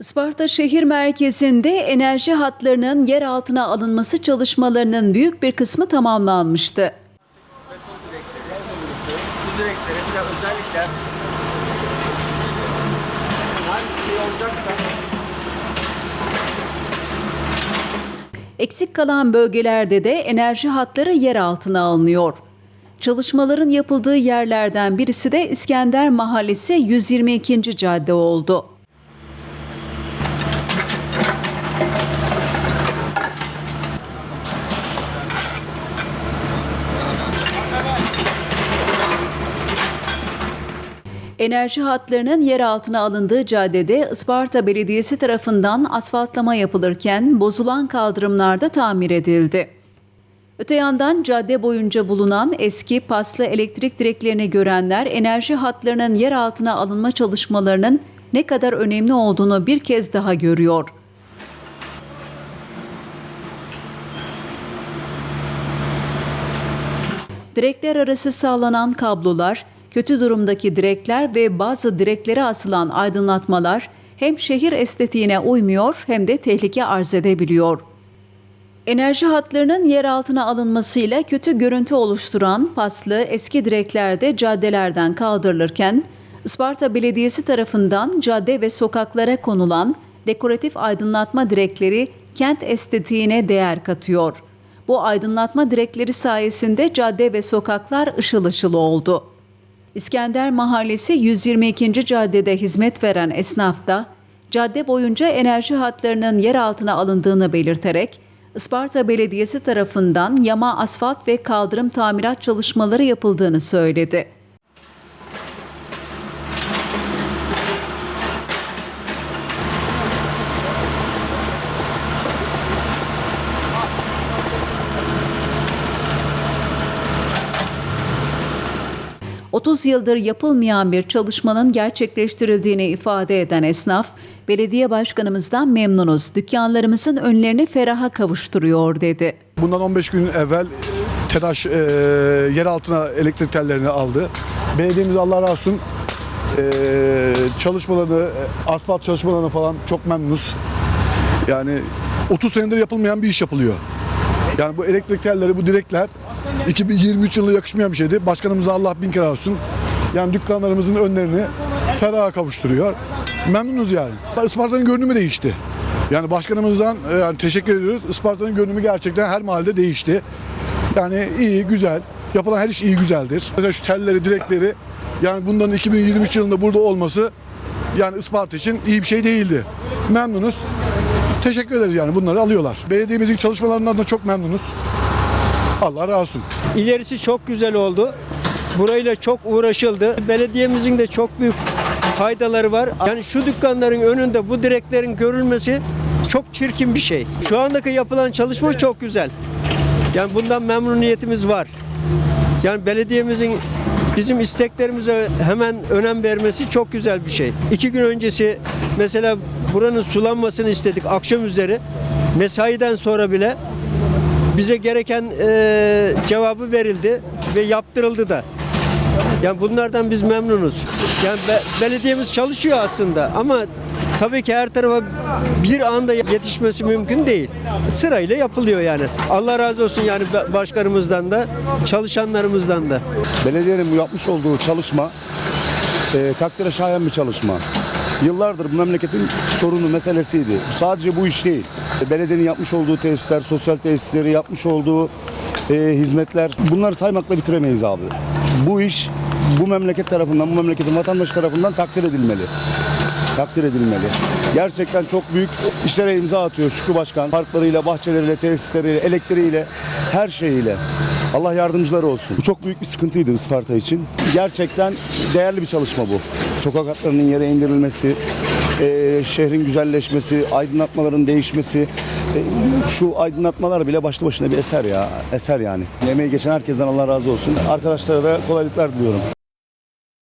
Isparta şehir merkezinde enerji hatlarının yer altına alınması çalışmalarının büyük bir kısmı tamamlanmıştı. Eksik kalan bölgelerde de enerji hatları yer altına alınıyor. Çalışmaların yapıldığı yerlerden birisi de İskender Mahallesi 122. cadde oldu. Enerji hatlarının yer altına alındığı caddede Isparta Belediyesi tarafından asfaltlama yapılırken bozulan kaldırımlar da tamir edildi. Öte yandan cadde boyunca bulunan eski paslı elektrik direklerini görenler enerji hatlarının yer altına alınma çalışmalarının ne kadar önemli olduğunu bir kez daha görüyor. Direkler arası sağlanan kablolar, kötü durumdaki direkler ve bazı direklere asılan aydınlatmalar hem şehir estetiğine uymuyor hem de tehlike arz edebiliyor. Enerji hatlarının yer altına alınmasıyla kötü görüntü oluşturan paslı eski direkler de caddelerden kaldırılırken, Isparta Belediyesi tarafından cadde ve sokaklara konulan dekoratif aydınlatma direkleri kent estetiğine değer katıyor. Bu aydınlatma direkleri sayesinde cadde ve sokaklar ışıl ışıl oldu. İskender Mahallesi 122. caddede hizmet veren esnaf da cadde boyunca enerji hatlarının yer altına alındığını belirterek Isparta Belediyesi tarafından yama asfalt ve kaldırım tamirat çalışmaları yapıldığını söyledi. ...30 yıldır yapılmayan bir çalışmanın gerçekleştirildiğini ifade eden esnaf, belediye başkanımızdan memnunuz, dükkanlarımızın önlerini feraha kavuşturuyor dedi. Bundan 15 gün evvel TEDAŞ e, yer altına elektrik tellerini aldı. Belediyemiz Allah razı olsun e, çalışmalarını, e, asfalt çalışmalarını falan çok memnunuz. Yani 30 senedir yapılmayan bir iş yapılıyor. Yani bu elektrik telleri, bu direkler 2023 yılında yakışmayan bir şeydi. Başkanımıza Allah bin kere olsun. Yani dükkanlarımızın önlerini feraha kavuşturuyor. Memnunuz yani. Isparta'nın görünümü değişti. Yani başkanımızdan e, yani teşekkür ediyoruz. Isparta'nın görünümü gerçekten her mahallede değişti. Yani iyi, güzel. Yapılan her iş iyi, güzeldir. Mesela şu telleri, direkleri yani bunların 2023 yılında burada olması yani Isparta için iyi bir şey değildi. Memnunuz. Teşekkür ederiz yani bunları alıyorlar. Belediyemizin çalışmalarından da çok memnunuz. Allah razı olsun. İlerisi çok güzel oldu. Burayla çok uğraşıldı. Belediyemizin de çok büyük faydaları var. Yani şu dükkanların önünde bu direklerin görülmesi çok çirkin bir şey. Şu andaki yapılan çalışma çok güzel. Yani bundan memnuniyetimiz var. Yani belediyemizin bizim isteklerimize hemen önem vermesi çok güzel bir şey. İki gün öncesi mesela buranın sulanmasını istedik akşam üzeri. Mesaiden sonra bile bize gereken e, cevabı verildi ve yaptırıldı da. Yani bunlardan biz memnunuz. Yani be- belediyemiz çalışıyor aslında ama tabii ki her tarafa bir anda yetişmesi mümkün değil. Sırayla yapılıyor yani. Allah razı olsun yani başkanımızdan da, çalışanlarımızdan da. Belediyenin bu yapmış olduğu çalışma e, takdire şayan bir çalışma. Yıllardır bu memleketin sorunu meselesiydi. Sadece bu iş değil. E, Belediyenin yapmış olduğu tesisler, sosyal tesisleri, yapmış olduğu e, hizmetler bunları saymakla bitiremeyiz abi. Bu iş bu memleket tarafından, bu memleketin vatandaşı tarafından takdir edilmeli. Takdir edilmeli. Gerçekten çok büyük işlere imza atıyor Şükrü Başkan. Parklarıyla, bahçeleriyle, tesisleriyle, elektriğiyle, her şeyiyle. Allah yardımcıları olsun. Bu çok büyük bir sıkıntıydı Isparta için. Gerçekten değerli bir çalışma bu. Sokak hatlarının yere indirilmesi, eee, şehrin güzelleşmesi, aydınlatmaların değişmesi. eee, şu aydınlatmalar bile başlı başına bir eser ya. Eser yani. Emeği geçen herkesten Allah razı olsun. Arkadaşlara da kolaylıklar diliyorum.